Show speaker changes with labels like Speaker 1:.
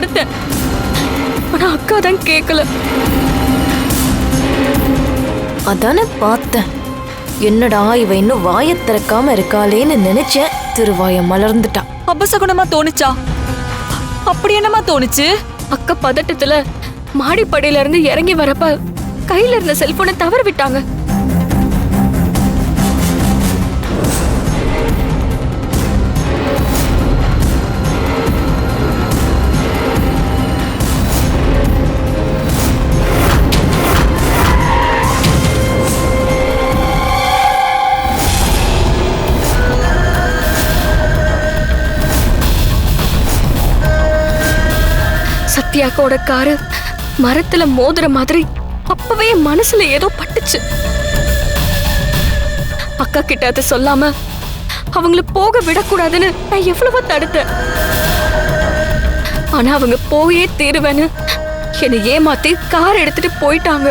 Speaker 1: தடுத்தேன் ஆனா அக்கா தான் கேட்கல
Speaker 2: அதானே பார்த்தேன். என்னடா இவ இன்னும் வாயை திறக்காம இருக்காளேன்னு நினைச்சேன். திருவாய மலர்ந்துட்டா.
Speaker 1: அபசகுணமா தோணுச்சா? அப்படி என்னமா தோணுச்சு? அக்கா பதட்டத்துல மாடிப்படியில இருந்து இறங்கி வரப்ப கையில இருந்த செல்போனை தவற விட்டாங்க. தியாகோட காரு மரத்துல மோதுற மாதிரி அப்பவே மனசுல ஏதோ பட்டுச்சு. அக்கா கிட்ட அதை சொல்லாம அவங்கள போக விடக்கூடாதுன்னு நான் எவ்வளவோ தடுத்தேன். ஆனா அவங்க போயே தீருவேன்னு என்னை ஏமாத்தி கார் எடுத்துட்டு போயிட்டாங்க.